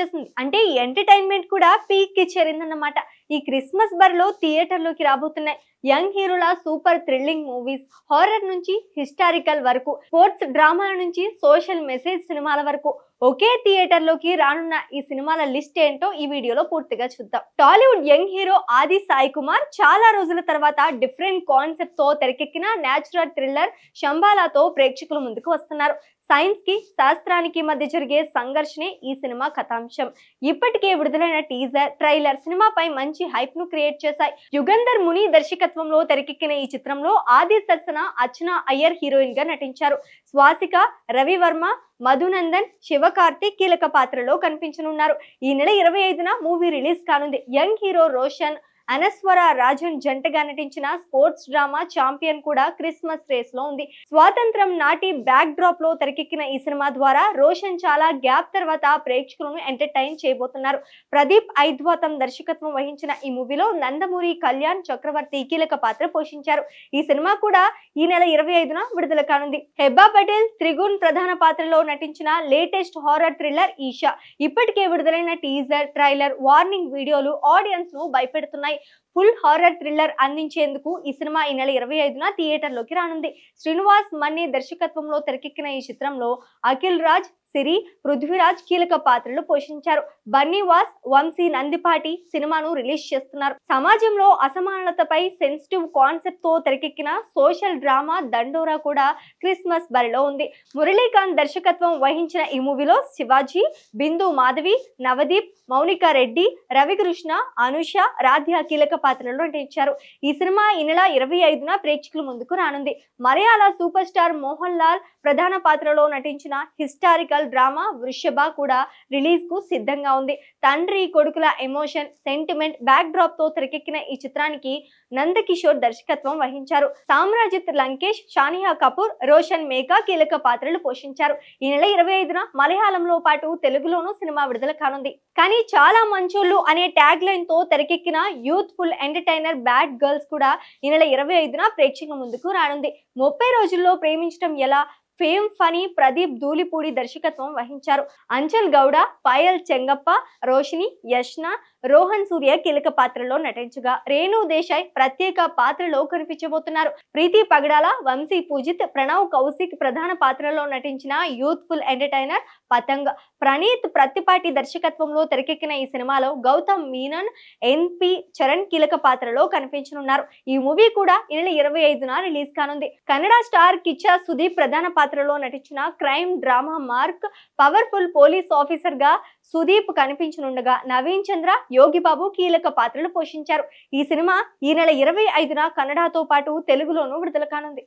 వచ్చేసింది. అంటే ఈ ఎంటర్టైన్మెంట్ కూడా పీక్కి చేరిందన్నమాట. ఈ క్రిస్మస్ బరిలో థియేటర్లోకి రాబోతున్నాయి యంగ్ హీరోల సూపర్ థ్రిల్లింగ్ మూవీస్ హారర్ నుంచి హిస్టారికల్ వరకు స్పోర్ట్స్ డ్రామాల నుంచి సోషల్ మెసేజ్ సినిమాల వరకు ఒకే థియేటర్లోకి రానున్న ఈ సినిమాల లిస్ట్ ఏంటో ఈ వీడియోలో పూర్తిగా చూద్దాం. టాలీవుడ్ యంగ్ హీరో ఆది సాయి కుమార్ చాలా రోజుల తర్వాత డిఫరెంట్ కాన్సెప్ట్తో తెరకెక్కిన న్యాచురల్ థ్రిల్లర్ శంబాలాతో ప్రేక్షకుల ముందుకు వస్తున్నారు. సైన్స్కి శాస్త్రానికి మధ్య జరిగే సంఘర్షణే ఈ సినిమా కథాంశం. ఇప్పటికే విడుదలైన టీజర్ ట్రైలర్ సినిమాపై మంచి హైప్ను క్రియేట్ చేశాయి. యుగంధర్ ముని దర్శకత్వంలో తెరకెక్కిన ఈ చిత్రంలో ఆది సరసన అర్చన అయ్యర్ హీరోయిన్గా నటించారు. స్వాసిక రవివర్మ మధునందన్ శివకార్తిక్ కీలక పాత్రలో కనిపించనున్నారు. ఈ నెల ఇరవై ఐదున మూవీ రిలీజ్ కానుంది. యంగ్ హీరో రోషన్ అనస్వర రాజన్ జంటగా నటించిన స్పోర్ట్స్ డ్రామా ఛాంపియన్ కూడా క్రిస్మస్ రేస్లో ఉంది. స్వాతంత్రం నాటి బ్యాక్ డ్రాప్లో తెరకెక్కిన ఈ సినిమా ద్వారా రోషన్ చాలా గ్యాప్ తర్వాత ప్రేక్షకులను ఎంటర్టైన్ చేయబోతున్నారు. ప్రదీప్ ఐద్వాతం దర్శకత్వం వహించిన ఈ మూవీలో నందమూరి కళ్యాణ్ చక్రవర్తి కీలక పాత్ర పోషించారు. ఈ సినిమా కూడా ఈ నెల ఇరవై ఐదున విడుదల కానుంది. హెబ్బా పటేల్ త్రిగుణ్ ప్రధాన పాత్రలో నటించిన లేటెస్ట్ హారర్ థ్రిల్లర్ ఈషా. ఇప్పటికే విడుదలైన టీజర్ ట్రైలర్ వార్నింగ్ వీడియోలు ఆడియన్స్ను భయపెడుతున్నాయి. ఫుల్ హారర్ థ్రిల్లర్ అందించేందుకు ఈ సినిమా ఈ నెల ఇరవై ఐదున థియేటర్లోకి రానుంది. శ్రీనివాస్ మన్ని దర్శకత్వంలో తెరకెక్కిన ఈ చిత్రంలో అఖిల్ రాజ్ సిరి పృథ్వీరాజ్ కీలక పాత్రలు పోషించారు. బన్నీవాస్ వంశీ నందిపాటి సినిమాను రిలీజ్ చేస్తున్నారు. సమాజంలో అసమానతపై సెన్సిటివ్ కాన్సెప్ట్తో తెరకెక్కిన సోషల్ డ్రామా దండోరా కూడా క్రిస్మస్ బరిలో ఉంది. మురళీకాంత్ దర్శకత్వం వహించిన ఈ మూవీలో శివాజీ బిందు మాధవి నవదీప్ మౌనిక రెడ్డి రవికృష్ణ అనుష రాధ్య కీలక పాత్రలో నటించారు. ఈ సినిమా ఈ నెల ఇరవై ఐదున ప్రేక్షకుల ముందుకు రానుంది. మలయాళ సూపర్ స్టార్ మోహన్ లాల్ ప్రధాన పాత్రలో నటించిన హిస్టారికల్ డ్రామా వృషభ కూడా రిలీజ్కు సిద్ధంగా ఉంది. తండ్రి కొడుకుల ఎమోషన్ సెంటిమెంట్ బ్యాక్ డ్రాప్తో తెరకెక్కిన ఈ చిత్రానికి నందకిషోర్ దర్శకత్వం వహించారు. సామ్రాజిత్ లంకేష్ షానియా కపూర్ రోషన్ మేఘా కీలక పాత్రలు పోషించారు. ఈ నెల ఇరవై ఐదున మలయాళంలో పాటు తెలుగులోనూ సినిమా విడుదల కానుంది. కానీ చాలా మంచోళ్ళు అనే ట్యాగ్ లైన్తో తెరకెక్కిన యూత్ఫుల్ ఎంటర్టైనర్ బ్యాడ్ గర్ల్స్ కూడా ఈ నెల ఇరవై ఐదున ప్రేక్షకుల ముందుకు రానుంది. ముప్పై రోజుల్లో ప్రేమించడం ఎలా? ఫేమ్ ఫనీ ప్రదీప్ ధూళిపూడి దర్శకత్వం వహించారు. అంచల్ గౌడ పాయల్ చెంగప్ప రోషిని యష్న రోహన్ సూర్య కీలక పాత్రలో నటించగా రేణు దేశాయ్ ప్రత్యేక పాత్రలో కనిపించబోతున్నారు ప్రీతి పగడాల వంశీ పూజిత్ ప్రణవ్ కౌశిక్ ప్రధాన పాత్రలో నటించిన యూత్ఫుల్ ఎంటర్టైనర్ పతంగ్. ప్రణీత్ ప్రత్తిపాటి దర్శకత్వంలో తెరకెక్కిన ఈ సినిమాలో గౌతమ్ మీనన్ ఎన్పి చరణ్ కీలక పాత్రలో కనిపించనున్నారు. ఈ మూవీ కూడా ఈ నెల ఇరవై ఐదున రిలీజ్ కానుంది. కన్నడ స్టార్ కిచ్చా సుదీప్ ప్రధాన పాత్ర పాత్రలో నటించిన crime drama Mark powerful police ఆఫీసర్గా సుదీప్ కనిపించనుండగా నవీన్ చంద్ర యోగిబాబు కీలక పాత్రలు పోషించారు. ఈ సినిమా ఈ నెల ఇరవై ఐదున కన్నడతో పాటు తెలుగులోనూ విడుదల కానుంది.